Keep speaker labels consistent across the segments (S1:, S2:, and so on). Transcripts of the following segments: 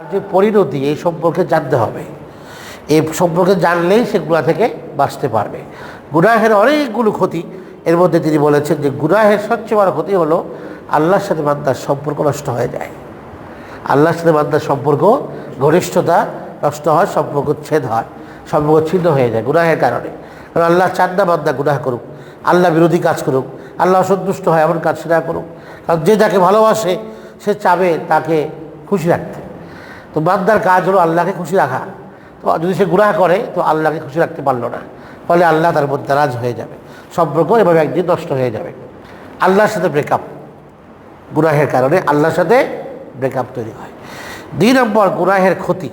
S1: যে পরিণতি এই সম্পর্কে জানতে হবে। এই সম্পর্কে জানলেই সে গুণা থেকে বাঁচতে পারবে। গুনাহের অনেকগুলো ক্ষতি, এর মধ্যে তিনি বলেছেন যে গুনাহের সবচেয়ে বড় ক্ষতি হলো আল্লাহর সাথে বান্দার সম্পর্ক নষ্ট হয়ে যায়। আল্লাহর সাথে বান্দার সম্পর্ক ঘনিষ্ঠতা নষ্ট হয় সম্পর্ক ছেদ হয়, সম্পর্ক ছিন্ন হয়ে যায় গুনাহের কারণে। কারণ আল্লাহ চান না গুনাহ করুক, আল্লাহ বিরোধী কাজ করুক, আল্লাহ অসন্তুষ্ট হয় এমন কাজ সেটা করুক। কারণ যে যাকে ভালোবাসে, সে চাবে তাকে খুশি রাখতে। তো বান্দার কাজ হলো আল্লাহকে খুশি রাখা। তো যদি সে গুনাহ করে, তো আল্লাহকে খুশি রাখতে পারল না। ফলে আল্লাহ তার মধ্যে নারাজ হয়ে যাবে। সম্পর্ক এভাবে একদিন নষ্ট হয়ে যাবে। আল্লাহর সাথে ব্রেকআপ গুনাহের কারণে আল্লাহর সাথে ব্রেকআপ তৈরি হয়। দুই নম্বর, গুনাহের ক্ষতি।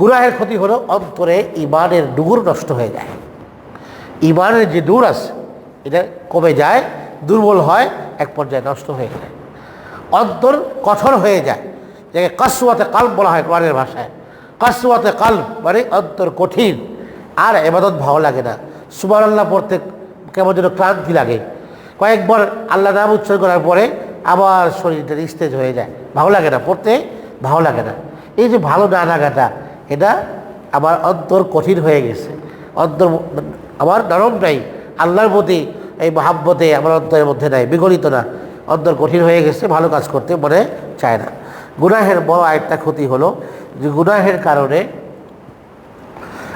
S1: গুনাহের ক্ষতি হলো অন্তরে ইমানের ডুগুর নষ্ট হয়ে যায়। ইমানের যে দূর আছে, এটা কমে যায়, দুর্বল হয়, এক পর্যায়ে নষ্ট হয়ে যায়। অন্তর কঠোর হয়ে যায়। যাকে কাসুয়াতে কাল বলা হয় কোরআনের ভাষায়। কাসুয়াতে কাল মানে অন্তর কঠিন। আর এবাদত ভালো লাগে না। সুবার আল্লাহ পড়তে কেমন যেন ক্লান্তি লাগে। কয়েকবার আল্লাহ নাম উচ্চারণ করার পরে আবার শরীরটা স্টেজ হয়ে যায়। ভালো লাগে না পড়তে? ভালো লাগে না। এই যে ভালো না লাগাটা এটা আমার অন্তর কঠিন হয়ে গেছে। অন্তর আমার নরম নাই। আল্লাহর প্রতি এই মহাব্বতে আমার অন্তরের মধ্যে নাই, বিগলিত না। অন্তর কঠিন হয়ে গেছে, ভালো কাজ করতে মনে চায় না। গুনাহের বড় আরেকটা ক্ষতি হলো যে গুনাহের কারণে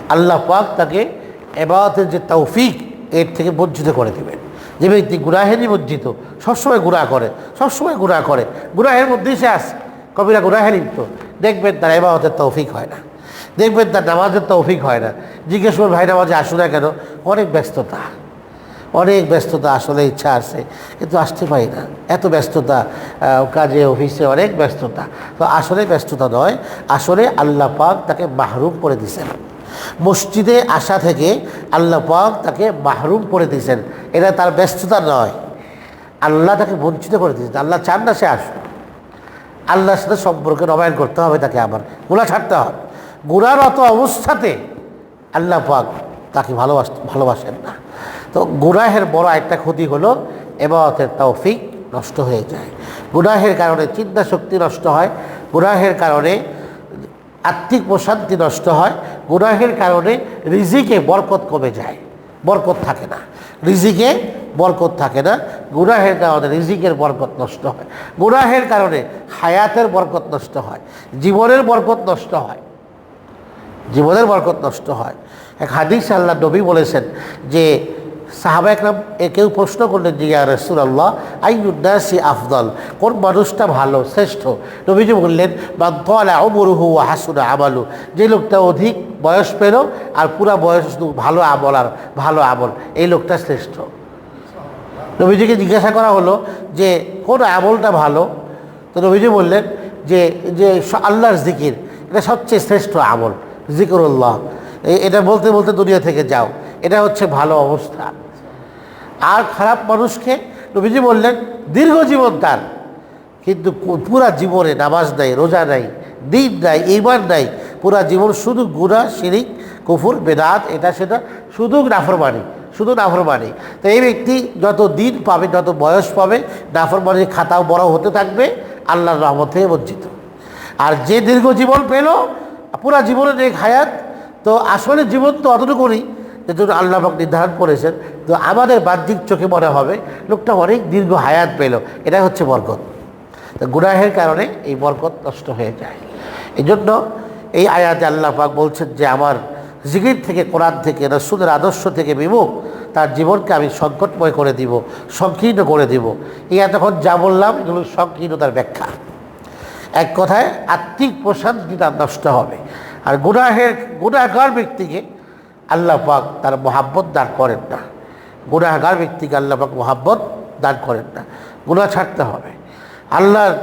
S1: আল্লাহ পাক তাকে এবাদতের যে তৌফিক, এর থেকে বঞ্চিত করে দেবেন। যে ব্যক্তি গুনাহেরই বঞ্চিত সবসময় গুণা করে, সবসময় গুণা করে, গুনাহের মধ্যেই সে আসে কবিরা গুনাহে লিপ্ত। দেখবেন তার এবাদতের তৌফিক হয় না। দেখবেন তার নামাজের তৌফিক হয় না। জিজ্ঞেস করবেন, ভাই, নামাজে আসু না কেন? অনেক ব্যস্ততা। অনেক ব্যস্ততা, আসলে ইচ্ছা আছে, কিন্তু আসতে পারি না। এত ব্যস্ততা কাজে, অফিসে অনেক ব্যস্ততা। তো আসলে ব্যস্ততা নয়, আসলে আল্লাহ পাক তাকে মাহরুম করে দিছেন মসজিদে আসা থেকে আল্লাহ পাক তাকে মাহরুম করে দিয়েছেন। এটা তার ব্যস্ততা নয়। আল্লাহ তাকে বঞ্চিত করে দিয়েছেন। আল্লাহ চান না সে আসুক। আল্লাহর সাথে সম্পর্কে নবায়ন করতে হবে তাকে আবার। গুণা ছাড়তে হবে। গুণারত অবস্থাতে আল্লাহ পাক তাকে ভালোবাস, ভালোবাসেন না। তো গুনাহের বড় একটা ক্ষতি হলো এবাদতের তৌফিক নষ্ট হয়ে যায়। গুনাহের কারণে চিন্তা শক্তি নষ্ট হয়, গুনাহের কারণে আত্মিক প্রশান্তি নষ্ট হয়, গুনাহের কারণে রিজিকে বরকত কমে যায়, বরকত থাকে না। রিজিকে বরকত থাকে না, গুনাহের কারণে রিজিকের বরকত নষ্ট হয়। গুনাহের কারণে হায়াতের বরকত নষ্ট হয়, জীবনের বরকত নষ্ট হয়, জীবনের বরকত নষ্ট হয়। এক হাদিস আল্লাহ নবী বলেছেন যে সাহাবা একরাম এ কেউ প্রশ্ন করলেন যে, ইয়া রসুল আল্লাহ আইউদ্দাসি আফদল? কোন মানুষটা ভালো, শ্রেষ্ঠ? নবীজি বললেন বা তলা অমরুহু হাসুনা আমালু। যে লোকটা অধিক বয়স পেল আর পুরা বয়স ভালো আমল আর ভালো আমল, এই লোকটা শ্রেষ্ঠ। নবীজিকে জিজ্ঞাসা করা হলো যে, কোন আমলটা ভালো? তো নবীজি বললেন যে যে আল্লাহর জিকির, এটা সবচেয়ে শ্রেষ্ঠ আমল, জিকরুল্লাহ। এটা বলতে বলতে দুনিয়া থেকে যাও। এটা হচ্ছে ভালো অবস্থা। আর খারাপ মানুষকে নবীজি বললেন, দীর্ঘ জীবন তার কিন্তু পুরা জীবনে নামাজ নাই, রোজা নাই, দিন নাই এইবার নাই। পুরা জীবন শুধু গুণা শিরিক, কুফুর, বেদাত, এটা সেটা শুধু নাফরমানি শুধু নাফরমানি। তো এই ব্যক্তি যত দিন পাবে, যত বয়স পাবে, নাফরমানির খাতাও বড় হতে থাকবে, আল্লাহর রহমত থেকে বঞ্চিত। আর যে দীর্ঘ জীবন পেল, পুরা জীবনের এক হায়াত, তো আসলে জীবন তো অতটুকুনি যে জন্য আল্লাহ পাক নির্ধারণ করেছেন, তো আমাদের বাহ্যিক চোখে মনে হবে লোকটা অনেক দীর্ঘ হায়াত পেল এটা হচ্ছে বরকত। তো গুনাহের কারণে এই বরকত নষ্ট হয়ে যায়। এই জন্য এই আয়াতে আল্লাহ পাক বলছেন যে, আমার জিগির থেকে, কোরআন থেকে, রসুলের আদর্শ থেকে বিমুখ, তার জীবনকে আমি সংকটময় করে দিব, সংকীর্ণ করে দিব। এই এতক্ষণ যা বললাম, এগুলো সংকীর্ণতার ব্যাখ্যা। এক কথায় আত্মিক প্রশান্তি তার নষ্ট হবে। আর গুনাহের, গুনাহগার ব্যক্তিকে আল্লাহ পাক তার মোহাব্বত দান করেন না। গুনাহগার ব্যক্তিকে আল্লাহ পাক মোহাব্বত দান করেন না। গুনাহ ছাড়তে হবে। আল্লাহর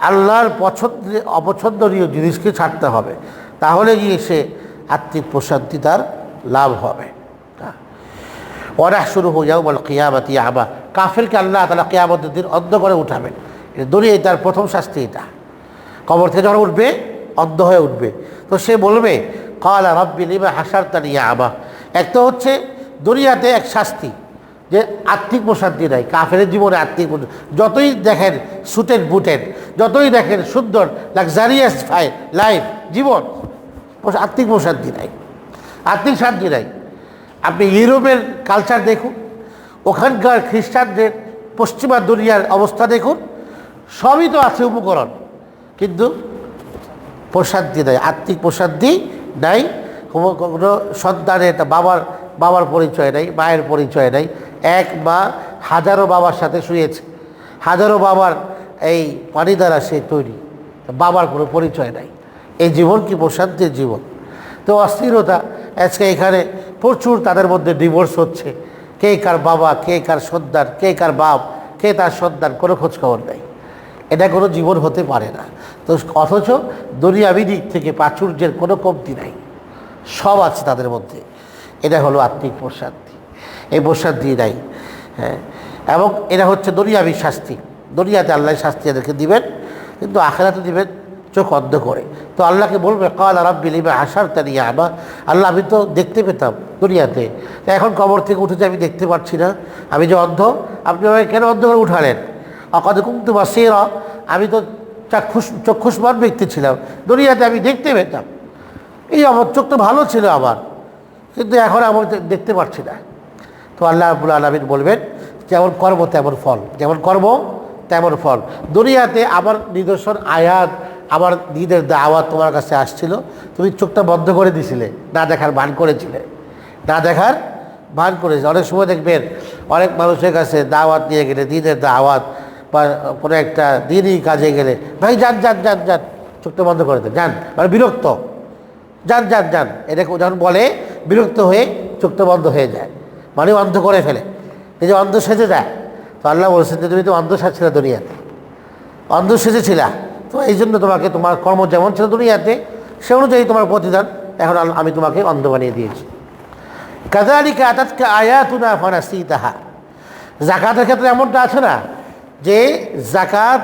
S1: আল্লাহর পছন্দ, অপছন্দনীয় জিনিসকে ছাড়তে হবে। তাহলে গিয়ে সে আত্মিক প্রশান্তি তার লাভ হবে। অরাহ শুরু হয়ে যাও বল কিয়ামতি আবা কাফেরকে আল্লাহ তালা কিয়ামতের দিন অন্ধ করে উঠাবেন। এটা দুনিয়ায় তার প্রথম শাস্তি এটা। কবর থেকে যখন উঠবে, অন্ধ হয়ে উঠবে। তো সে বলবে কালা রব্বি, লিমা হাসার তার ইয়া আবা। এক তো হচ্ছে দুনিয়াতে এক শাস্তি যে আর্থিক প্রশান্তি নাই কাফের জীবনে আর্থিক যতই দেখেন সুটেড বুটেড যতই দেখেন সুন্দর লাক্সারিয়াস ফাই লাইফ জীবন আর্থিক প্রশান্তি নাই। আর্থিক শান্তি নাই। আপনি ইউরোপের কালচার দেখুন, ওখানকার খ্রিস্টানদের পশ্চিমা দুনিয়ার অবস্থা দেখুন, সবই তো আছে উপকরণ, কিন্তু প্রশান্তি নাই আর্থিক প্রশান্তি নাই, কোনো একটা বাবার বাবার পরিচয় নাই, মায়ের পরিচয় নাই। এক মা হাজারো বাবার সাথে শুয়েছে, হাজারো বাবার এই পানি দ্বারা সে তৈরি, বাবার কোনো পরিচয় নাই। এই জীবন কি প্রশান্তির জীবন? তো অস্থিরতা, আজকে এখানে প্রচুর তাদের মধ্যে ডিভোর্স হচ্ছে। কে কার বাবা, কে কার সন্তান, কে কার বাপ, কে তার সন্তান, কোনো খোঁজখবর নেই। এটা কোনো জীবন হতে পারে না। তো অথচ দুনিয়াবি দিক থেকে প্রাচুর্যের কোনো কমতি নাই। সব আছে তাদের মধ্যে। এটা হলো আত্মিক প্রশান্তি। এই প্রশান্তি নাই। হ্যাঁ এবং এটা হচ্ছে দুনিয়াবি শাস্তি। দুনিয়াতে আল্লাহ শাস্তি এদেরকে দিবেন, কিন্তু আখেরাতে দিবেন চোখ অন্ধ করে। তো আল্লাহকে বলবে, কাল আরব্বি লিবে আসার তারিয়া আমা আল্লাহ, আমি তো দেখতে পেতাম দুনিয়াতে। এখন কবর থেকে উঠেছে, আমি দেখতে পাচ্ছি না। আমি যে অন্ধ, আপনি আমাকে কেন অন্ধ করে উঠালেন? অকাদ কুমতু বা সেরা আমি তো চাক্ষুষ চক্ষুষ্মান ব্যক্তি ছিলাম। দুনিয়াতে আমি দেখতে পেতাম। এই আমার চোখ তো ভালো ছিল আমার, কিন্তু এখন আমার দেখতে পাচ্ছি না। তো আল্লাহ আবুল আলমিন বলবেন, যেমন কর্ম, তেমন ফল। যেমন কর্ম, তেমন ফল। দুনিয়াতে আমার নিদর্শন, আয়াত, আমার দিদের দাওয়াত তোমার কাছে আসছিল। তুমি চোখটা বন্ধ করে দিছিলে, না দেখার ভান করেছিলে। না দেখার ভান করেছে অনেক সময় দেখবেন, অনেক মানুষের কাছে দাওয়াত নিয়ে গেলে, দিনের দাওয়াত বা কোনো একটা দিনই কাজে গেলে, ভাই, যান যান যান যান। চোখটা বন্ধ করে দেন, যান। মানে বিরক্ত। যান যান যান। এটা যখন বলে, বিরক্ত হয়ে চোখটা বন্ধ হয়ে যায়। মানে অন্ধ করে ফেলে। এই যে অন্ধ সেজে যায়। তো আল্লাহ বলছেন যে, তুমি তো অন্ধ সাজছিলে দুনিয়াতে। অন্ধ সেজেছিলা। তো এই জন্য তোমাকে, তোমার কর্ম যেমন ছিল দুনিয়াতে, সে অনুযায়ী তোমার প্রতিদান এখন আমি তোমাকে অন্ধ বানিয়ে দিয়েছি। কাদালিকা আতাতকে আয়াতুনা ফানাসি তাহা জাকাতের ক্ষেত্রে এমনটা আছে না জাকাত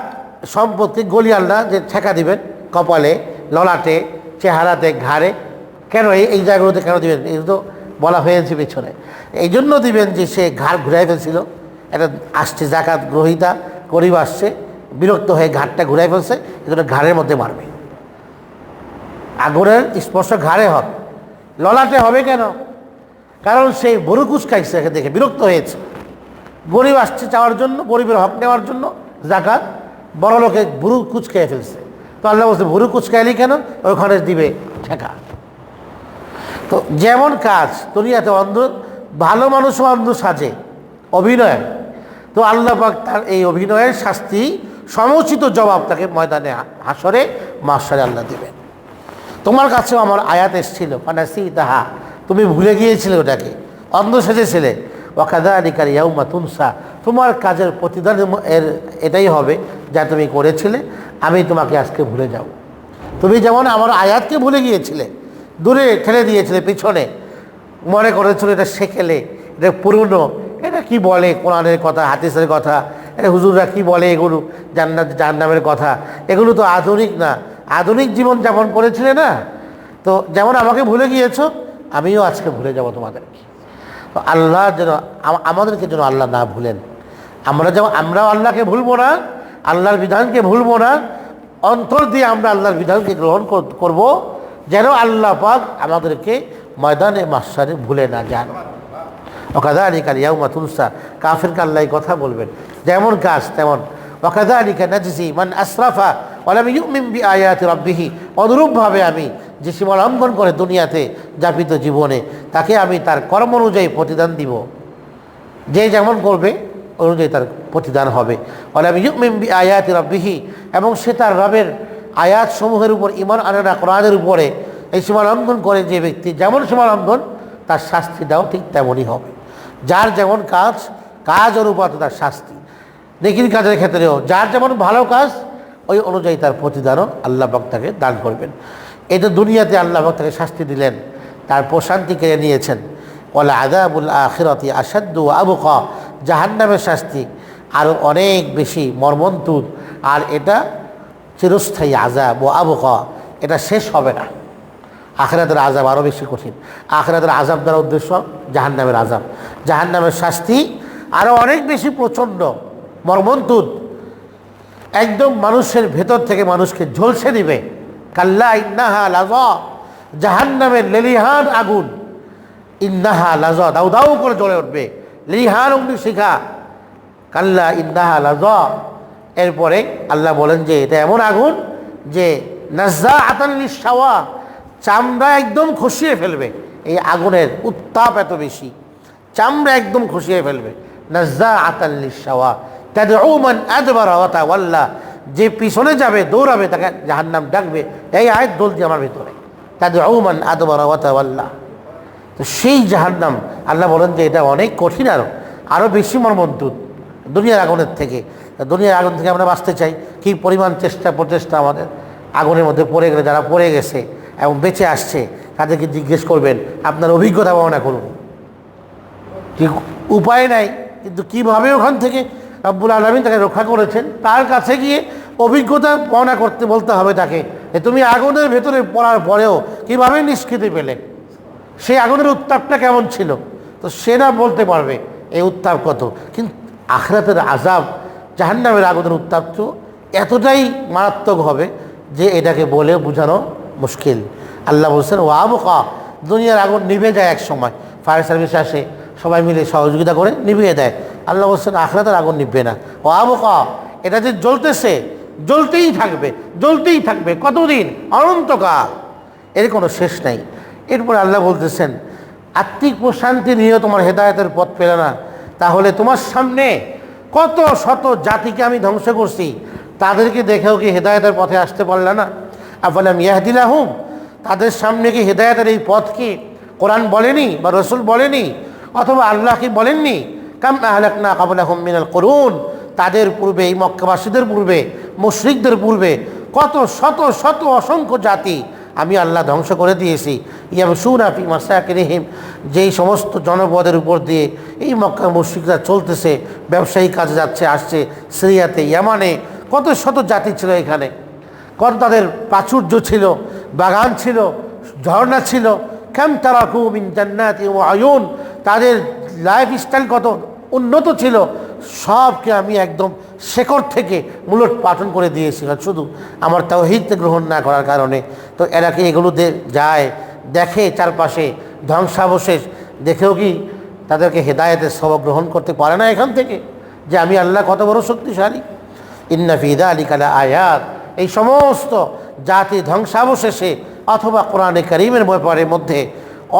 S1: সম্পত্তি গলি আল্লাহ যে ঠেকা দিবেন কপালে, ললাটে, চেহারাতে, ঘাড়ে, কেন এই জায়গাগুলোতে কেন দিবেন? এই তো বলা হয়েছে পেছনে। এই জন্য দিবেন যে সে ঘাড় ঘুরাই ফেলছিল। এটা আসছে জাকাত গ্রহিতা, গরিব আসছে, বিরক্ত হয়ে ঘাটটা ঘুরাই ফেলছে এজন্য ঘাড়ের মধ্যে মারবে। আগুনের স্পর্শ ঘাড়ে হবে। ললাটে হবে কেন? কারণ সেই বড়ু কুচকাইছে দেখে বিরক্ত হয়েছে। গরিব আসছে চাওয়ার জন্য, গরিবের হক নেওয়ার জন্য জাকাত, বড় লোকে বুড়ু কুচকাই ফেলছে। তো আল্লাহ বলছে বুড়ু কুচকাইলি কেন? ওখানে দিবে ঠেকা। তো যেমন কাজ, দুনিয়াতে অন্ধ, ভালো মানুষও অন্ধ সাজে, অভিনয়। তো আল্লাহ পাক তার এই অভিনয়ের শাস্তি, সমুচিত জবাব তাকে ময়দানে হাসরে মাসারে আল্লাহ দেবেন। তোমার কাছেও আমার আয়াত এসেছিল ফানাসি তাহা তুমি ভুলে গিয়েছিলে ওটাকে, অন্ধ সেজেছিলে। ওয়াকাদা আলিকার ইয়াউমা তুমসা। তোমার কাজের প্রতিদান এর এটাই হবে যা তুমি করেছিলে, আমি তোমাকে আজকে ভুলে যাব তুমি যেমন আমার আয়াতকে ভুলে গিয়েছিলে, দূরে ঠেলে দিয়েছিলে, পিছনে, মনে করেছিল এটা শেখেলে এটা পুরনো, এটা কি বলে কোরআনের কথা, হাদিসের কথা এটা হুজুররা কি বলে এগুলো, জান্নাত, জাহান্নামের কথা, এগুলো তো আধুনিক না, আধুনিক জীবন যেমন করেছিলে না? তো যেমন আমাকে ভুলে গিয়েছো, আমিও আজকে ভুলে যাব তোমাদেরকে। তো আল্লাহ যেন আমাদেরকে যেন আল্লাহ না ভুলেন। আমরা যেমন আমরাও আল্লাহকে ভুলবো না, আল্লাহর বিধানকে ভুলবো না, অন্তর দিয়ে আমরা আল্লাহর বিধানকে গ্রহণ কর- করব, যেন আল্লাহ পাক আমাদেরকে ময়দানে মাসারে ভুলে না যান। ওকাদা আলী কাল ইয়াউমা তুলসা কাফেরকে আল্লাহ কথা বলবেন, যেমন কাজ তেমন। ওকাদা আলী কা নাজিসি মান আশরাফা ওলাম ইউমিন বি আয়াতি রব্বিহি, অনুরূপভাবে আমি যে সীমা করে দুনিয়াতে যাপিত জীবনে, তাকে আমি তার কর্ম অনুযায়ী প্রতিদান দিব। যে যেমন করবে, অনুযায়ী তার প্রতিদান হবে। ওলাম ইউমিন বি আয়াতি রব্বিহি, এবং সে তার রবের আয়াত সমূহের উপর ইমান আনে না, কোরআনের উপরে। এই সীমা করে যে ব্যক্তি যেমন সীমা তার শাস্তি দাও ঠিক তেমনই হবে। যার যেমন কাজ কাজ অনুপাত তার শাস্তি। নেকির কাজের ক্ষেত্রেও যার যেমন ভালো কাজ, ওই অনুযায়ী তার প্রতিদানও আল্লাহ তাকে দান করবেন। এই তো দুনিয়াতে আল্লাহ তাকে শাস্তি দিলেন, তার প্রশান্তি কেড়ে নিয়েছেন। ওলা আদাবুল আখিরতি আসাদ্দু আবুকা, জাহান্নামের শাস্তি আরও অনেক বেশি মর্মন্তুদ আর এটা চিরস্থায়ী আজাব ও আবুকা, এটা শেষ হবে না। আখরাতের আজাব আরও বেশি কঠিন। আখরাতের আজাব দ্বারা উদ্দেশ্য জাহান্নামের আজাব জাহান্নামের শাস্তি আরও অনেক বেশি প্রচণ্ড মর্মন্তুদ একদম মানুষের ভেতর থেকে মানুষকে ঝলসে দিবে। কাল্লা ইন্নাহা লাজ জাহান্নামের লেলিহান আগুন। ইন্নাহা লাজ দাউ দাউ করে জ্বলে উঠবে। লেলিহান অগ্নি শিখা, কাল্লা ইন্নাহা লাজ এরপরে আল্লাহ বলেন যে, এটা এমন আগুন যে নাজা আতাল্লি সাওয়া চামড়া একদম খসিয়ে ফেলবে। এই আগুনের উত্তাপ এত বেশি, চামড়া একদম খসিয়ে ফেলবে। নাজা আতাল্লি সাওয়া তাদের ওমান আদবার হওয়াতা ওয়াল্লা যে পিছনে যাবে, দৌড়াবে, তাকে জাহান্নাম ডাকবে। এই আয় দোলতি আমার ভিতরে। তাদের ওমান আদবার হওয়াতা তো সেই জাহান্নাম, আল্লাহ বলেন যে এটা অনেক কঠিন আরও আরও বেশি মর্মন্তুদ দুনিয়ার আগুনের থেকে। দুনিয়ার আগুন থেকে আমরা বাঁচতে চাই। কী পরিমাণ চেষ্টা, প্রচেষ্টা আমাদের আগুনের মধ্যে পড়ে গেলে, যারা পড়ে গেছে এবং বেঁচে আসছে, তাদেরকে জিজ্ঞেস করবেন, আপনার অভিজ্ঞতা বর্ণনা করুন। উপায় নাই, কিন্তু কীভাবে ওখান থেকে আব্বুল আলমিন তাকে রক্ষা করেছেন। তার কাছে গিয়ে অভিজ্ঞতা বর্ণনা করতে বলতে হবে তাকে যে তুমি আগুনের ভেতরে পড়ার পরেও কীভাবে নিষ্কৃতি পেলে? সেই আগুনের উত্তাপটা কেমন ছিল? তো সে না বলতে পারবে এই উত্তাপ কত। কিন্তু আখরাতের আজাব জাহান্নামের আগুনের উত্তাপ তো এতটাই মারাত্মক হবে যে এটাকে বলে বোঝানো মুশকিল। আল্লাহ বলছেন ও আবকা দুনিয়ার আগুন নিভে যায় এক সময়। ফায়ার সার্ভিস আসে, সবাই মিলে সহযোগিতা করে নিভিয়ে দেয়। আল্লাহ বলছেন, আখরাতের আগুন নিভবে না। ও আবকা, এটা যে জ্বলতেছে, জ্বলতেই থাকবে জ্বলতেই থাকবে। কতদিন? অনন্তকাল। এর কোনো শেষ নাই। এরপর আল্লাহ বলতেছেন, আত্মিক প্রশান্তি নিয়েও তোমার হেদায়তের পথ পেলে না। তাহলে তোমার সামনে কত শত জাতিকে আমি ধ্বংস করছি, তাদেরকে দেখেও কি হেদায়তের পথে আসতে পারলে না? আফালাম ইয়াহদিলাহুম, তাদের সামনে কি হেদায়তের এই পথ কি? কোরআন বলেনি বা রসুল বলেনি? অথবা আল্লাহ কি বলেননি? কাম আহলাক না কাবুল মিনাল করুন। তাদের পূর্বে, এই মক্কাবাসীদের পূর্বে, মুশরিকদের পূর্বে কত শত শত অসংখ্য জাতি আমি আল্লাহ ধ্বংস করে দিয়েছি। ইয়াম সুনাফি মাসাকিরিহিম যেই সমস্ত জনপদের উপর দিয়ে এই মক্কা মুশ্রিকরা চলতেছে, ব্যবসায়ী কাজে যাচ্ছে, আসছে সিরিয়াতে, ইয়ামানে, কত শত জাতি ছিল এখানে। কত তাদের প্রাচুর্য ছিল, বাগান ছিল, ঝর্ণা ছিল। কেম তারা জান্নাতি ও আয়ুন। তাদের লাইফ স্টাইল কত উন্নত ছিল, সবকে আমি একদম শেকড় থেকে মূলত পাঠন করে দিয়েছি। আর শুধু আমার তাওহিদকে গ্রহণ না করার কারণে। তো এরা কি এগুলোতে যায়, দেখে চারপাশে ধ্বংসাবশেষ, দেখেও কি তাদেরকে হেদায়েতের সবক গ্রহণ করতে পারে না এখান থেকে? যে আমি আল্লাহ কত বড় শক্তিশালী। ইন্না ফিদা আলী কালা আয়াত। এই সমস্ত জাতি ধ্বংসাবশেষে অথবা কোরআনে করিমের ব্যাপারের মধ্যে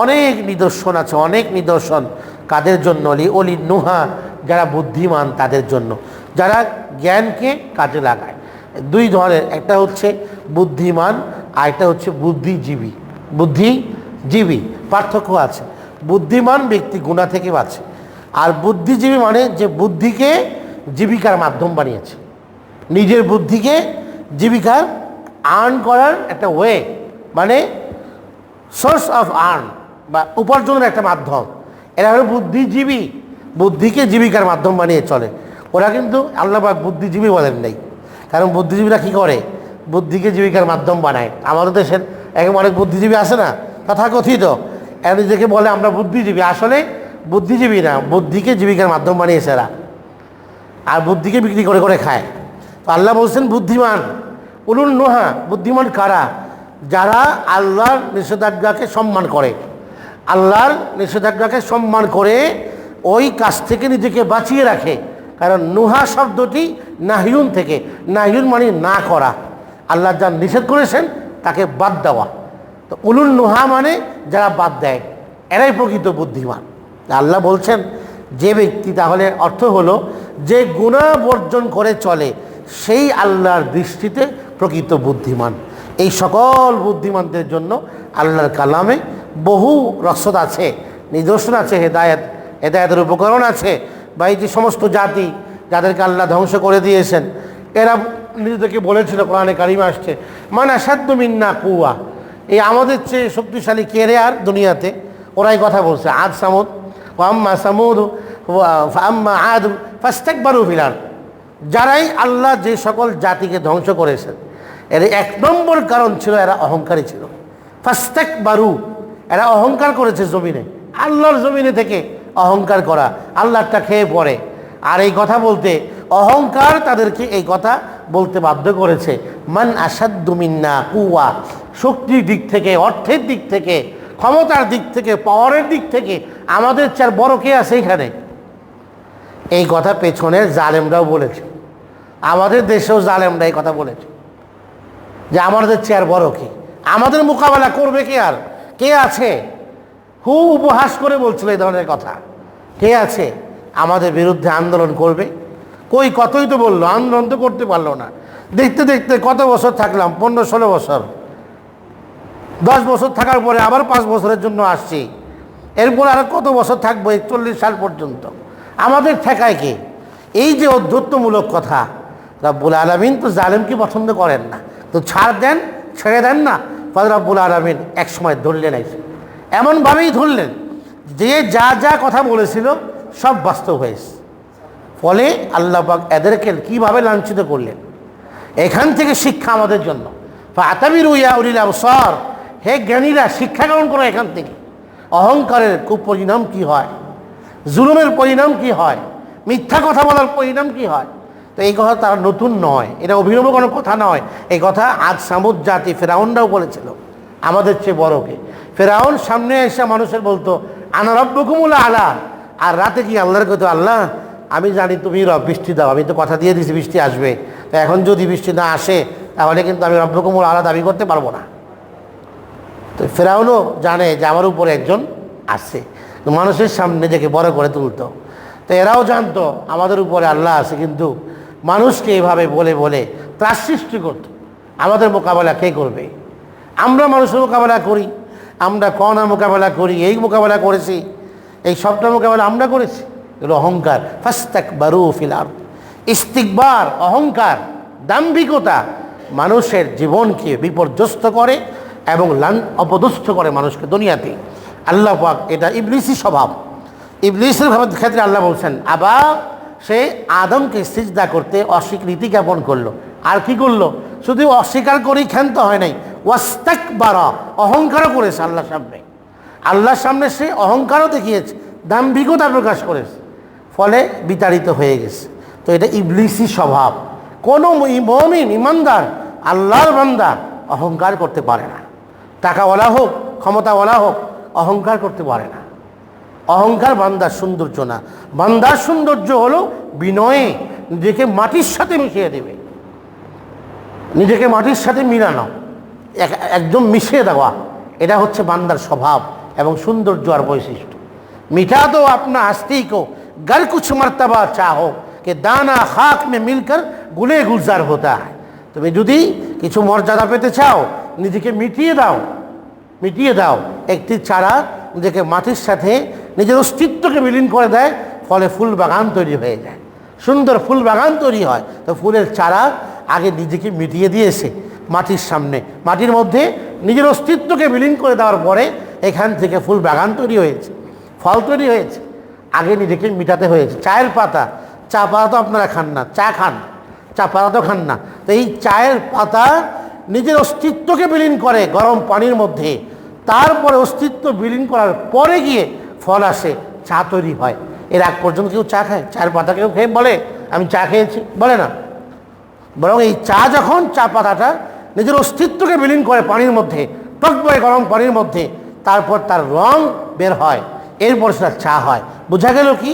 S1: অনেক নিদর্শন আছে, অনেক নিদর্শন। কাদের জন্য? অলি অলি নুহা, যারা বুদ্ধিমান তাদের জন্য। যারা জ্ঞানকে কাজে লাগায়। দুই ধরনের, একটা হচ্ছে বুদ্ধিমান আর একটা হচ্ছে বুদ্ধিজীবী। বুদ্ধিজীবী, পার্থক্য আছে। বুদ্ধিমান ব্যক্তি গুণা থেকে বাঁচে। আর বুদ্ধিজীবী মানে যে বুদ্ধিকে জীবিকার মাধ্যম বানিয়েছে। নিজের বুদ্ধিকে জীবিকার আর্ন করার একটা ওয়ে মানে সোর্স অফ আর্ন বা উপার্জনের একটা মাধ্যম। এরা হলো বুদ্ধিজীবী। বুদ্ধিকে জীবিকার মাধ্যম বানিয়ে চলে। ওরা কিন্তু আল্লাহবাক বুদ্ধিজীবী বলেন নেই। কারণ বুদ্ধিজীবীরা কী করে? বুদ্ধিকে জীবিকার মাধ্যম বানায়। আমাদের দেশের এখন অনেক বুদ্ধিজীবী আছে না? তথাকথিত। এরা নিজেকে বলে আমরা বুদ্ধিজীবী। আসলে বুদ্ধিজীবী না, বুদ্ধিকে জীবিকার মাধ্যম বানিয়েছে এরা। আর বুদ্ধিকে বিক্রি করে করে খায়। তো আল্লাহ বলছেন, বুদ্ধিমান উলুল নোহা। বুদ্ধিমান কারা? যারা আল্লাহর নিষেধাজ্ঞাকে সম্মান করে। আল্লাহর নিষেধাজ্ঞাকে সম্মান করে ওই কাজ থেকে নিজেকে বাঁচিয়ে রাখে। কারণ নুহা শব্দটি নাহিউন থেকে। নাহিউন মানে না করা। আল্লাহ যা নিষেধ করেছেন তাকে বাদ দেওয়া। তো উলুল নুহা মানে যারা বাদ দেয়, এরাই প্রকৃত বুদ্ধিমান। আল্লাহ বলছেন, যে ব্যক্তি তাহলে অর্থ হলো, যে গুণা বর্জন করে চলে, সেই আল্লাহর দৃষ্টিতে প্রকৃত বুদ্ধিমান। এই সকল বুদ্ধিমানদের জন্য আল্লাহর কালামে বহু রসদ আছে, নিদর্শন আছে, হেদায়ত, হেদায়তের উপকরণ আছে। বা এই যে সমস্ত জাতি যাদেরকে আল্লাহ ধ্বংস করে দিয়েছেন, এরা নিজেদেরকে বলেছিল, কোরআনে কারিমা আসছে মানে সাধ্য মিন্না কুয়া এই আমাদের চেয়ে শক্তিশালী কে রে আর দুনিয়াতে? ওরাই কথা বলছে, আদ, সামুদ ও আম্মা সামুদ আম্মা আদ ফাস্তেক বারু ফিলার যারাই আল্লাহ যে সকল জাতিকে ধ্বংস করেছেন, এর এক নম্বর কারণ ছিল, এরা অহংকারী ছিল। ফাস্তেক বারু এরা অহংকার করেছে জমিনে। আল্লাহর জমিনে থেকে অহংকার করা, আল্লাহটা খেয়ে পড়ে। আর এই কথা বলতে, অহংকার তাদেরকে এই কথা বলতে বাধ্য করেছে। মান আসাদ্দুমিন্না কুয়া শক্তির দিক থেকে, অর্থের দিক থেকে, ক্ষমতার দিক থেকে, পাওয়ারের দিক থেকে, আমাদের চার বড় কে আছে এখানে? এই কথা পেছনের জালেমরাও বলেছে। আমাদের দেশেও জালেমরা এই কথা বলেছে। যে আমাদের চেয়ার বড় কি? আমাদের মোকাবেলা করবে কে আর? কে আছে? হু উপহাস করে বলছিল এই ধরনের কথা। কে আছে? আমাদের বিরুদ্ধে আন্দোলন করবে। কই কতই তো বলল, আন্দোলন তো করতে পারল না। দেখতে দেখতে কত বছর থাকলাম? পনেরো, ষোলো বছর। দশ বছর থাকার পরে আবার পাঁচ বছরের জন্য আসছি। এরপর আর কত বছর থাকব? একচল্লিশ সাল পর্যন্ত। আমাদের ঠেকায় কি? এই যে অধ্যত্বমূলক কথা, রাব্বুল আলমিন তো জালেমকে পছন্দ করেন না। তো ছাড় দেন, ছেড়ে দেন না। ফলে রাব্বুল আলমিন এক সময় ধরলেন এসে এমনভাবেই ধরলেন যে যা যা কথা বলেছিল সব বাস্তব হয়েছে ফলে আল্লাহবাক এদেরকে কীভাবে লাঞ্ছিত করলেন? এখান থেকে শিক্ষা আমাদের জন্য। আতাবির উইয়া উলিল আবসর। হে জ্ঞানীরা, শিক্ষা গ্রহণ করো এখান থেকে। অহংকারের কুপরিণাম কি হয়? জুলুমের পরিণাম কি হয়? মিথ্যা কথা বলার পরিণাম কি হয়? তো এই কথা তারা নতুন নয়। এটা অভিনব কোনো কথা নয়। এই কথা আজ সামুদ জাতি, ফেরাউনরাও বলেছিল। আমাদের চেয়ে বড়কে ফেরাউন সামনে এসে মানুষের বলতো আনারব্বকুমুল আলা। আর রাতে কি আল্লাহর কত আল্লাহ, আমি জানি তুমি রব, বৃষ্টি দাও। আমি তো কথা দিয়ে দিছি বৃষ্টি আসবে। তো এখন যদি বৃষ্টি না আসে, তাহলে কিন্তু আমি রব্বকুমুল আলা দাবি করতে পারব না। তো ফেরাউনও জানে যে আমার উপরে একজন তো মানুষের সামনে নিজেকে বড় করে তুলতো। তো এরাও জানতো, আমাদের উপরে আল্লাহ আছে, কিন্তু মানুষকে এভাবে বলে বলে ত্রাস সৃষ্টি করত। আমাদের মোকাবেলা কে করবে? আমরা মানুষের মোকাবেলা করি, আমরা কনা মোকাবেলা করি, এই মোকাবেলা করেছি, এই সবটা মোকাবেলা আমরা করেছি। এগুলো অহংকার। ফাস্তাক বারু ফিলার ইস্তিকবার, অহংকার, দাম্ভিকতা মানুষের জীবনকে বিপর্যস্ত করে এবং লান, অপদস্থ করে মানুষকে দুনিয়াতে। আল্লাহ পাক এটা ইবলিসি স্বভাব। ইবলিসের ক্ষেত্রে আল্লাহ বলছেন আবার সে আদমকে সিজদা করতে অস্বীকৃতি জ্ঞাপন করল। আর কি করল? শুধু অস্বীকার করেই ক্ষান্ত হয় নাই। ওয়াস্তাক বারা অহংকারও করেছে আল্লাহর সামনে। আল্লাহর সামনে সে অহংকারও দেখিয়েছে, দাম্ভিকতা প্রকাশ করেছে। ফলে বিতাড়িত হয়ে গেছে। তো এটা ইবলিসি স্বভাব। কোনো মমিন, ইমানদার, আল্লাহর বান্দা অহংকার করতে পারে না। টাকাওয়ালা হোক, ক্ষমতাওয়ালা হোক, অহংকার করতে পারে না। অহংকার বান্দার সৌন্দর্য না বান্দার সৌন্দর্য হলো বিনয়ে নিজেকে মাটির সাথে মিশিয়ে দেবে নিজেকে মাটির সাথে মিলানো এক- একদম মিশিয়ে দেওয়া এটা হচ্ছে বান্দার স্বভাব এবং সৌন্দর্য আর বৈশিষ্ট্য মিঠা তো আপনা हस्ती को गर कुछ मर्तबा चाहो कि दाना खाक में मिलकर गुले गुलजार होता है তুমি যদি কিছু মর্যাদা পেতে চাও নিজেকে মিটিয়ে দাও মিটিয়ে দাও একটি চারা নিজেকে মাটির সাথে নিজের অস্তিত্বকে বিলীন করে দেয়, ফলে ফুল বাগান তৈরি হয়ে যায়। সুন্দর ফুল বাগান তৈরি হয়, তো ফুলের চারা আগে নিজেকে মিটিয়ে দিয়েছে মাটির সামনে। মাটির মধ্যে নিজের অস্তিত্বকে বিলীন করে দেওয়ার পরে এখান থেকে ফুল বাগান তৈরি হয়েছে, ফল তৈরি হয়েছে, আগে নিজেকে মিটাতে হয়েছে। চায়ের পাতা, চা পাতা তো আপনারা খান না, চা খান, চা পাতা তো খান না। তো এই চায়ের পাতা নিজের অস্তিত্বকে বিলীন করে গরম পানির মধ্যে, তারপরে অস্তিত্ব বিলীন করার পরে গিয়ে ফল আসে, চা তৈরি হয়। এর আগ পর্যন্ত কেউ চা খায়, চায়ের পাতা কেউ খেয়ে বলে, আমি চা খেয়েছি। বলে না। বরং এই চা যখন, চা পাতাটা নিজের অস্তিত্বকে বিলীন করে পানির মধ্যে টকবয়ে গরম পানির মধ্যে, তারপর তার রং বের হয়, এরপর সেটা চা হয়। বোঝা গেল কি?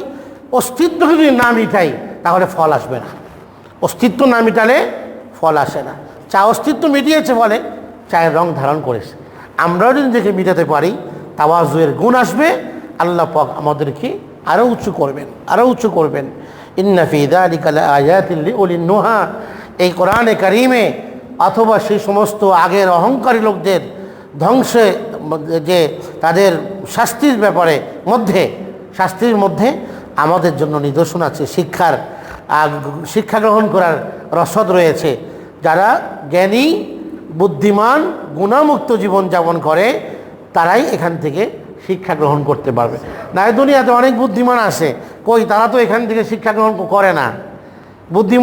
S1: অস্তিত্বকে যদি না মিটাই, তাহলে ফল আসবে না। অস্তিত্ব না মিটালে ফল আসে না। চা অস্তিত্ব মিটিয়েছে বলে চায়ের রং ধারণ করেছে। আমরাও যদি নিজেকে মিটাতে পারি, তাওয়াজুয়ের গুণ আসবে আল্লাহ পাক আমাদেরকে আরও উঁচু করবেন আরও উঁচু করবেন। ইন্নাফিদা আলিকাল আয়াতিল্লি উলিন নোহা। এই কোরআনে কারিমে অথবা সেই সমস্ত আগের অহংকারী লোকদের ধ্বংসে যে তাদের শাস্তির ব্যাপারে মধ্যে, শাস্তির মধ্যে আমাদের জন্য নিদর্শন আছে, শিক্ষার শিক্ষা গ্রহণ করার রসদ রয়েছে। যারা জ্ঞানী, বুদ্ধিমান, গুণামুক্ত জীবনযাপন করে, তারাই এখান থেকে শিক্ষা গ্রহণ করতে পারবে। না দুনিয়াতে অনেক বুদ্ধিমান আছে। কই, তারা তো এখান থেকে শিক্ষা গ্রহণ করে না। বুদ্ধি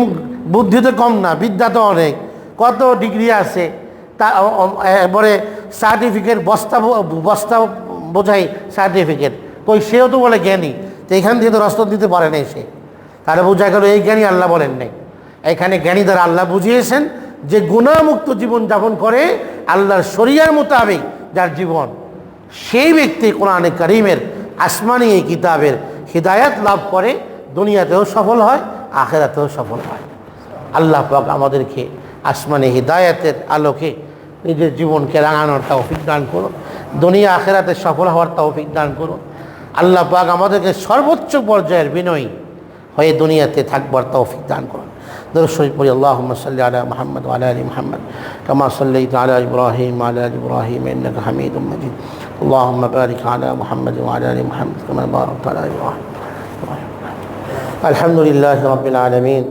S1: বুদ্ধি তো কম না, বিদ্যা তো অনেক। কত ডিগ্রি আছে? তা এবারে সার্টিফিকেট, বস্তা বস্তা বোঝাই সার্টিফিকেট। কই, সেও তো বলে জ্ঞানী। তো এখান থেকে তো রস্তন দিতে পারে নাই সে। তাহলে বোঝা গেল এই জ্ঞানী আল্লাহ বলেন নাই। এখানে জ্ঞানী দ্বারা আল্লাহ বুঝিয়েছেন যে গুণামুক্ত জীবন যাপন করে আল্লাহর শরিয়ার মোতাবেক যার জীবন। সেই ব্যক্তি কোরআনে করিমের আসমানি এই কিতাবের হৃদায়ত লাভ করে, দুনিয়াতেও সফল হয়, আখেরাতেও সফল হয়। আল্লাহ পাক আমাদেরকে আসমানি হৃদায়তের আলোকে নিজের জীবনকে রাঙানোর তা অভিজ্ঞান করুন, দুনিয়া আখেরাতে সফল হওয়ার তা দান করুন। আল্লাহ পাক আমাদেরকে সর্বোচ্চ পর্যায়ের বিনয়ী হয়ে দুনিয়াতে থাকবার তা অভিজ্ঞান করুন। দর্শক পড়ি আলা আলা আলী মোহাম্মদ, কামা সাল্লি আলা ইব্রাহিম ইব্রাহিম হামিদ মজিদ। اللهم بارك على محمد وعلى آل محمد كما باركت على إبراهيم. الحمد لله رب العالمين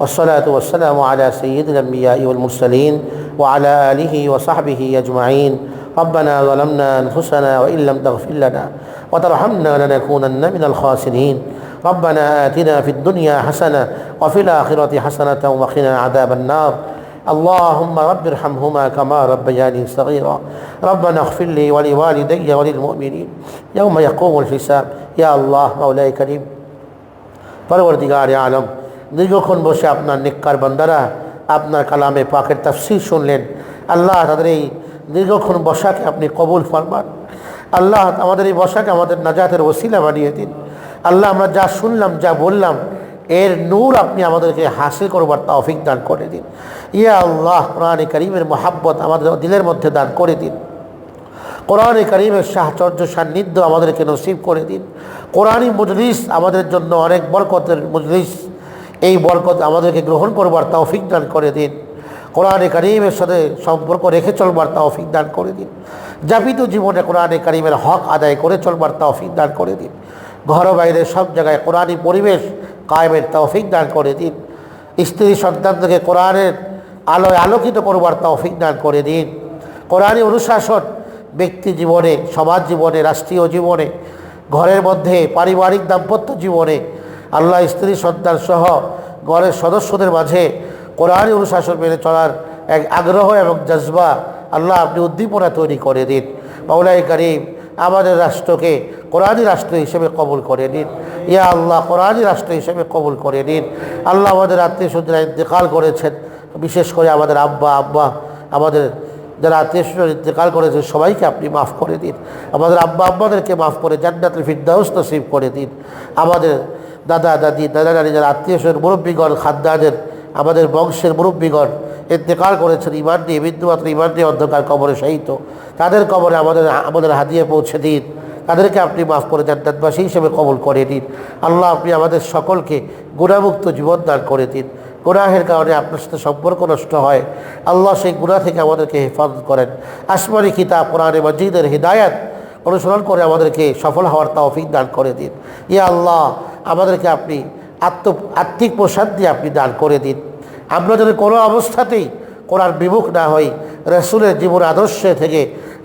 S1: والصلاة والسلام على سيد الأنبياء والمرسلين وعلى آله وصحبه أجمعين. ربنا ظلمنا أنفسنا وإن لم تغفر لنا وترحمنا لنكونن من الخاسرين. ربنا آتنا في الدنيا حسنة وفي الآخرة حسنة وقنا عذاب النار. اللهم رب ارحمهما كما ربياني صغيرا ربنا اغفر لي ولوالدي وللمؤمنين يوم يقوم الحساب يا الله مولاي كريم পরবর্তীকার আলম দীর্ঘক্ষণ বসে আপনার নিক্কার বান্দারা আপনার কালামে পাকের তাফসির শুনলেন আল্লাহ তাদের এই দীর্ঘক্ষণ বসাকে আপনি কবুল ফরমান আল্লাহ আমাদের এই বসাকে আমাদের নাজাতের ওসিলা বানিয়ে দিন আল্লাহ আমরা যা শুনলাম যা বললাম এর নূর আপনি আমাদেরকে হাসিল করবার তৌফিক দান করে দিন। ইয়া আল্লাহ, কোরআন করিমের মোহাব্বত আমাদের দিলের মধ্যে দান করে দিন। কোরআনে করিমের সাহচর্য সান্নিধ্য আমাদেরকে নসিব করে দিন। কোরআনই মজলিস আমাদের জন্য অনেক বরকতের মজলিস। এই বরকত আমাদেরকে গ্রহণ করবার তৌফিক দান করে দিন। কোরআনে করিমের সাথে সম্পর্ক রেখে চলবার তৌফিক দান করে দিন। যাপিত জীবনে কোরআনে করিমের হক আদায় করে চলবার তৌফিক দান করে দিন। ঘর বাইরে সব জায়গায় কোরআনী পরিবেশ কায়েমের তৌফিক দান করে দিন। স্ত্রী সন্তানকে কোরআনের আলোয় আলোকিত করবার তৌফিক দান করে দিন। কোরআনী অনুশাসন ব্যক্তি জীবনে, সমাজ জীবনে, রাষ্ট্রীয় জীবনে, ঘরের মধ্যে, পারিবারিক দাম্পত্য জীবনে, আল্লাহ স্ত্রী সন্তান সহ ঘরের সদস্যদের মাঝে কোরআনী অনুশাসন মেনে চলার এক আগ্রহ এবং জজবা আল্লাহ আপনি উদ্দীপনা তৈরি করে দিন। মাওলাই করিম আমাদের রাষ্ট্রকে কোরআনী রাষ্ট্র হিসেবে কবুল করে নিন। ইয়া আল্লাহ কোরআনী রাষ্ট্র হিসেবে কবুল করে নিন। আল্লাহ আমাদের আত্মীয় স্বজনরা ইন্তেকাল করেছেন, বিশেষ করে আমাদের আব্বা আব্বা, আমাদের যারা আত্মীয় স্বজন ইন্তেকাল করেছে সবাইকে আপনি মাফ করে দিন। আমাদের আব্বা, আব্বাদেরকে মাফ করে জান্নাতুল ফিরদাউস নসিব করে দিন। আমাদের দাদা, দাদি দাদা দাদি যারা আত্মীয় স্বজন, মুরব্বীগণ খাদ্দাদের আমাদের বংশের মুরব্বীগণ ইন্তেকাল করেছেন ইমান নিয়ে, বিন্দুমাত্র ইমান দিয়ে অন্ধকার কবরে সহিত তাদের কবরে আমাদের আমাদের হাতিয়ে পৌঁছে দিন। তাদেরকে আপনি মাফ করে জান্নাতবাসী হিসেবে কবল করে দিন আল্লাহ, আপনি আমাদের সকলকে গুণামুক্ত জীবন দান করে দিন। গুনাহের কারণে আপনার সাথে সম্পর্ক নষ্ট হয়। আল্লাহ সেই গুণা থেকে আমাদেরকে হেফাজত করেন। আসমানি কিতাব, কোরআনে মসজিদের হৃদায়ত অনুসরণ করে আমাদেরকে সফল হওয়ার তৌফিক দান করে দিন। ইয়া আল্লাহ, আমাদেরকে আপনি আত্ম আর্থিক প্রসাদ আপনি দান করে দিন। আমরা যেন কোনো অবস্থাতেই কোরআন বিমুখ না হই, রসুলের জীবন আদর্শে থেকে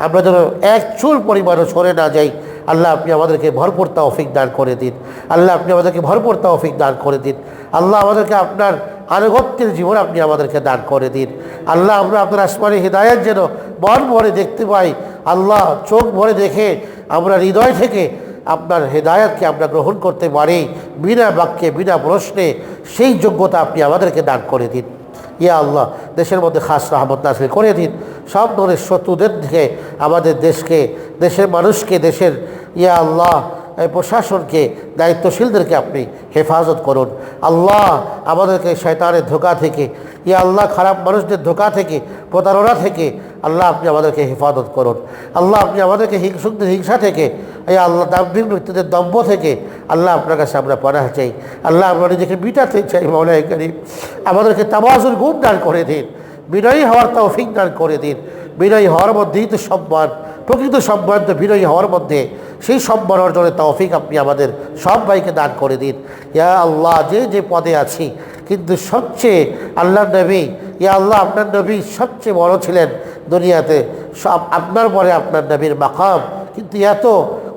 S1: আমরা যেন এক চুল পরিমাণও সরে না যাই, আল্লাহ আপনি আমাদেরকে ভরপুর তৌফিক দান করে দিন। আল্লাহ আপনি আমাদেরকে ভরপুর তৌফিক দান করে দিন। আল্লাহ আমাদেরকে আপনার আনুগত্যের জীবন আপনি আমাদেরকে দান করে দিন। আল্লাহ আমরা আপনার আসমানি হৃদায়ত যেন মন ভরে দেখতে পাই, আল্লাহ চোখ ভরে দেখে আমরা হৃদয় থেকে আপনার হেদায়তকে আমরা গ্রহণ করতে পারি, বিনা বাক্যে, বিনা প্রশ্নে, সেই যোগ্যতা আপনি আমাদেরকে দান করে দিন। ইয়া আল্লাহ, দেশের মধ্যে খাস রহমত নাসিল করে দিন। সব ধরনের শত্রুদের থেকে আমাদের দেশকে, দেশের মানুষকে, দেশের, ইয়া আল্লাহ প্রশাসনকে, দায়িত্বশীলদেরকে আপনি হেফাজত করুন। আল্লাহ আমাদেরকে শয়তানের ধোকা থেকে, ইয়া আল্লাহ খারাপ মানুষদের ধোকা থেকে, প্রতারণা থেকে আল্লাহ আপনি আমাদেরকে হেফাজত করুন। আল্লাহ আপনি আমাদেরকে হিংসুকদের হিংসা থেকে এই আল্লাহ দাম্ভিক ব্যক্তিদের দম্ভ থেকে আল্লাহ আপনার কাছে আমরা পড়া চাই। আল্লাহ আমরা নিজেকে বিটাতে চাই মৌলাই করিম। আমাদেরকে তাবাজুর গুণ দান করে দিন, বিনয়ী হওয়ার তৌফিক দান করে দিন। বিনয়ী হওয়ার মধ্যেই তো সম্মান, প্রকৃত সম্মান তো বিনয়ী হওয়ার মধ্যে। সেই সব বড় অর্জনের তৌফিক আপনি আমাদের সব ভাইকে দান করে দিন। ইয়া আল্লাহ, যে যে পদে আছি, কিন্তু সবচেয়ে আল্লাহ নবী, ইয়া আল্লাহ, আপনার নবী সবচেয়ে বড় ছিলেন দুনিয়াতে। সব আপনার পরে আপনার নবীর মাকাম। কিন্তু এত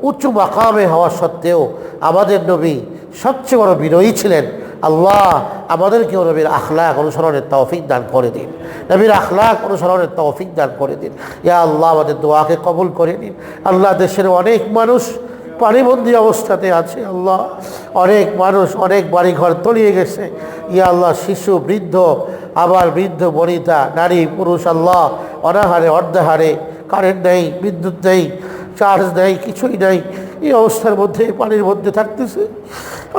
S1: উচ্চ মাকামে হওয়া সত্ত্বেও আমাদের নবী সবচেয়ে বড় বিনয়ী ছিলেন। আল্লাহ আমাদেরকেও নবীর আখলাক অনুসরণের তৌফিক দান করে দিন। নবীর আখলাক অনুসরণের তৌফিক দান করে দিন। ইয়া আল্লাহ, আমাদের দোয়াকে কবুল করে নিন। আল্লাহ দেশের অনেক মানুষ পানিবন্দি অবস্থাতে আছে, আল্লাহ। অনেক মানুষ অনেক বাড়িঘর তলিয়ে গেছে। ইয়া আল্লাহ, শিশু, বৃদ্ধ, আবার বৃদ্ধ, বনিতা, নারী, পুরুষ, আল্লাহ। অনাহারে, অর্ধাহারে, কারেন্ট নেই, বিদ্যুৎ নেই, চার্জ নেই, কিছুই নেই। এই অবস্থার মধ্যে পানির মধ্যে থাকতেছে।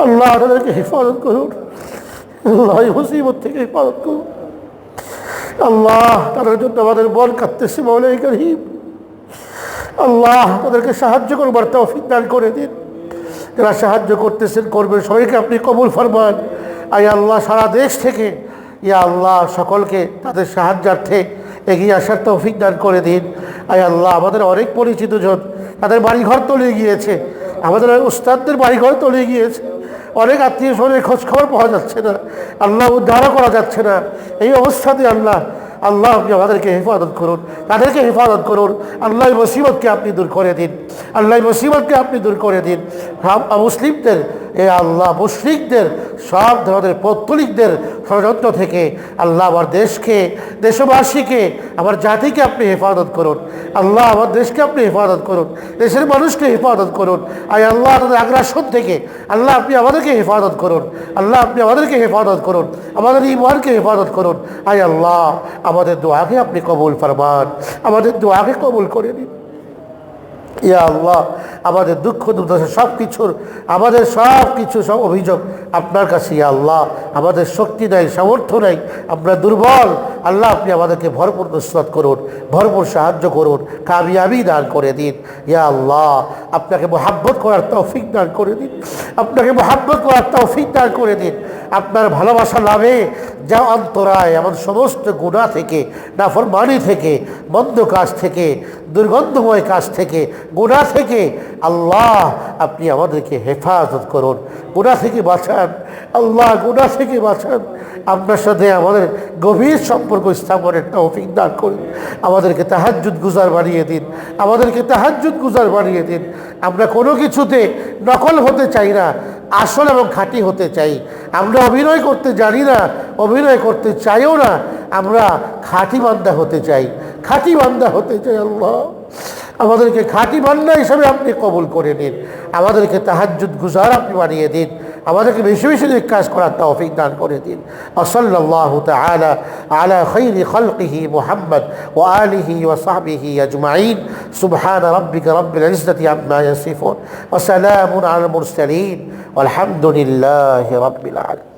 S1: আল্লাহ তাদেরকে হেফাজত করুন আল্লাহ মুসিবত থেকে হেফাজত করুন আল্লাহ তাদের জন্য আমাদের বল কাটতেছে করিম। আল্লাহ তাদেরকে সাহায্য করবার তৌফিক দান করে দিন। যারা সাহায্য করতেছেন, করবেন, সবাইকে আপনি কবুল ফরমান। আই আল্লাহ, সারা দেশ থেকে ইয়া আল্লাহ সকলকে তাদের সাহায্যার্থে এগিয়ে আসার তৌফিক দান করে দিন। আই আল্লাহ, আমাদের অনেক পরিচিত জন তাদের বাড়িঘর তলিয়ে গিয়েছে। আমাদের উস্তাদদের বাড়িঘর তলিয়ে গিয়েছে। অনেক আত্মীয় স্বজনের খোঁজখবর পাওয়া যাচ্ছে না। আল্লাহ উদ্ধারও করা যাচ্ছে না। এই অবস্থাতে আল্লাহ আল্লাহ আপনি আমাদেরকে হেফাজত করুন, তাদেরকে হেফাজত করুন। আল্লাহ মুসিবতকে আপনি দূর করে দিন আল্লাহ মুসিবতকে আপনি দূর করে দিন। মুসলিমদের, এ আল্লাহ, মুশরিকদের, সব ধরনের পৌত্তলিকদের ষড়যন্ত্র থেকে আল্লাহ আমার দেশকে, দেশবাসীকে, আমার জাতিকে আপনি হেফাজত করুন। আল্লাহ আমার দেশকে আপনি হেফাজত করুন, দেশের মানুষকে হেফাজত করুন। আই আল্লাহ, তাদের আগ্রাসন থেকে আল্লাহ আপনি আমাদেরকে হেফাজত করুন। আল্লাহ আপনি আমাদেরকে হেফাজত করুন, আমাদের ইমানকে হেফাজত করুন। আই আল্লাহ আমাদের দোয়াকে আপনি কবুল ফরমান আমাদের দোয়াকে কবুল করে নিন। ইয়া আল্লাহ, আমাদের দুঃখ দুর্দশা সব কিছুর আমাদের সব কিছু সব অভিযোগ আপনার কাছে ইয়া আল্লাহ। আমাদের শক্তি নাই, সামর্থ্য নাই, আমরা দুর্বল। আল্লাহ, আপনি আমাদেরকে ভরপুর নুসরত করুন, ভরপুর সাহায্য করুন, কামিয়াবি দান করে দিন। ইয়া আল্লাহ, আপনাকে মোহাব্বত করার তৌফিক দান করে দিন। আপনাকে মোহাব্বত করার তৌফিক দান করে দিন। আপনার ভালোবাসা লাভে, যা অন্তরায়, এমন সমস্ত গুণা থেকে, নাফরমানি থেকে, মন্দ কাজ থেকে, দুর্গন্ধময় কাজ থেকে গুণা থেকে আল্লাহ আপনি আমাদেরকে হেফাজত করুন। গুণা থেকে বাঁচান। আল্লাহ গুণা থেকে বাঁচান। আপনার সাথে আমাদের গভীর সম্পর্ক স্থাপনের তৌফিক দান করুন। আমাদেরকে তাহাজ্জুদ গুজার বানিয়ে দিন। আমাদেরকে তাহাজ্জুদ গুজার বানিয়ে দিন। আমরা কোনো কিছুতে নকল হতে চাই না। আসল এবং খাঁটি হতে চাই। আমরা অভিনয় করতে জানি না, অভিনয় করতে চাইও না। আমরা খাঁটি বান্দা হতে চাই। খাঁটি বান্দা হতে চাই আল্লাহ। আমাদেরকে খাঁটি বান্না হিসেবে আপনি কবল করে নিন। আমাদেরকে তাহাজুদ গুজার আপনি বানিয়ে দিন। আমাদেরকে বেশি বেশি দিক কাজ করার তৌফিক দান করে দিন। আসল্লাহ তালা আলা খৈরি খলকিহি মোহাম্মদ ও আলিহি ও সাহবিহি আজমাইন। সুবহান রব্বিক রব্বিল ইজ্জতি আম্মা ইয়াসিফুন। ওয়া সালামুন আলাল মুরসালিন। ওয়ালহামদুলিল্লাহি রব্বিল আলামিন।